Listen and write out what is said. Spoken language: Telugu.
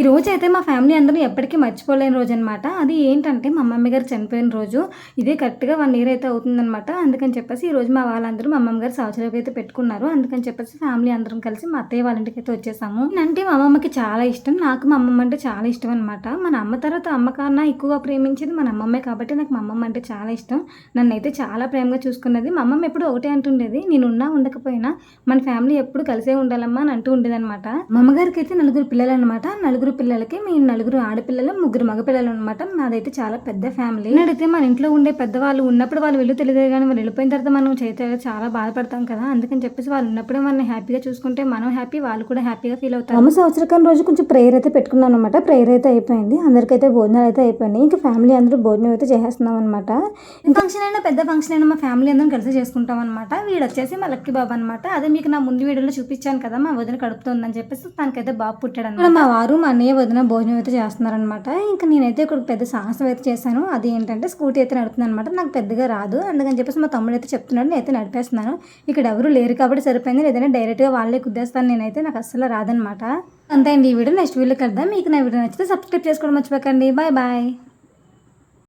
ఈ రోజు అయితే మా ఫ్యామిలీ అందరూ ఎప్పటికీ మర్చిపోలేని రోజు అనమాట అది ఏంటంటే మా మమ్మీ గారు చనిపోయిన రోజు. ఇదే కరెక్ట్గా వన్ ఇయర్ అయితే అవుతుందనమాట అందుకని చెప్పేసి ఈ రోజు మా వాళ్ళందరూ మా అమ్మమ్మ గారు సంవత్సరాలకు అయితే పెట్టుకున్నారు. అందుకని చెప్పేసి ఫ్యామిలీ అందరం కలిసి మా అత్తయ్య వాళ్ళ ఇంటికి అయితే వచ్చేసాము. అంటే మా అమ్మమ్మకి చాలా ఇష్టం. నాకు మా అమ్మమ్మ అంటే చాలా ఇష్టం అనమాట మన అమ్మ తర్వాత అమ్మ కన్నా ఎక్కువగా ప్రేమించేది మన అమ్మమ్మే కాబట్టి నాకు మా అమ్మమ్మ అంటే చాలా ఇష్టం. నన్ను అయితే చాలా ప్రేమగా చూసుకున్నది. మా అమ్మమ్మ ఎప్పుడు ఒకటే అంటుండేది నేను ఉన్నా ఉండకపోయినా మన ఫ్యామిలీ ఎప్పుడు కలిసే ఉండాలమ్మా అని అంటూ ఉండేది అనమాట మా అమ్మగారికి అయితే నలుగురు పిల్లలు అనమాట నలుగురు పిల్లలకి మీ నలుగురు ఆడపిల్లలు ముగ్గురు మగపిల్లలు అనమాట నాదైతే చాలా పెద్ద ఫ్యామిలీ నేనైతే మన ఇంట్లో ఉండే పెద్దవాళ్ళు ఉన్నప్పుడు వాళ్ళు వెళ్ళు తెలియదు కానీ వాళ్ళు వెళ్ళిపోయిన తర్వాత మనం చేతే చాలా బాధపడతాం కదా. అందుకని చెప్పేసి వాళ్ళు ఉన్నప్పుడే మనల్ని హ్యాపీగా చూసుకుంటే మనం హ్యాపీ వాళ్ళు కూడా హ్యాపీగా ఫీల్ అవుతారు. అమ్మ సంవత్సరకాలం రోజు కొంచెం ప్రేయర్ అయితే పెట్టుకున్నాను అనమాట ప్రేయర్ అయితే అయిపోయింది. అందరికైతే భోజనాలు అయితే అయిపోయినాయి. ఇంకా ఫ్యామిలీ అందరూ భోజనం అయితే చేసేస్తున్నాం అనమాట ఫంక్షన్ అయినా పెద్ద ఫంక్షన్ అయినా మా ఫ్యామిలీ అందరం కలిసి చేసుకుంటాం అనమాట వీడు వచ్చేసి మా లక్కీ బాబు అనమాట అదే మీకు నా ముందు వీడియోలో చూపించాను కదా మా వదిన కడుపుతుందని చెప్పేసి తనకైతే బాబు పుట్టాడు అనమాట మా వారు మా అన్నయ్య వదిన భోజనం అయితే చేస్తున్నారనమాట ఇంకా నేనైతే ఇక్కడ పెద్ద సాహసం అయితే చేశాను. అది ఏంటంటే స్కూటీ అయితే నడుపుతున్నాను అనమాట నాకు పెద్దగా రాదు. అందుకని చెప్పేసి మా తమ్ముడు అయితే చెప్తున్నాడు నేనైతే నడిపేస్తున్నాను. ఇక్కడ ఎవరు లేరు కాబట్టి సరిపోయింది. లేదంటే డైరెక్ట్గా వాళ్ళే కుద్దేస్తాను నేనైతే నాకు అస్సలు రాదనమాట అంతే అండి ఈ వీడియో నెక్స్ట్ వీడియోకి వెళ్దాం మీకు నా వీడియో నచ్చితే సబ్స్క్రైబ్ చేసుకోవడం మర్చిపోకండి. Bye bye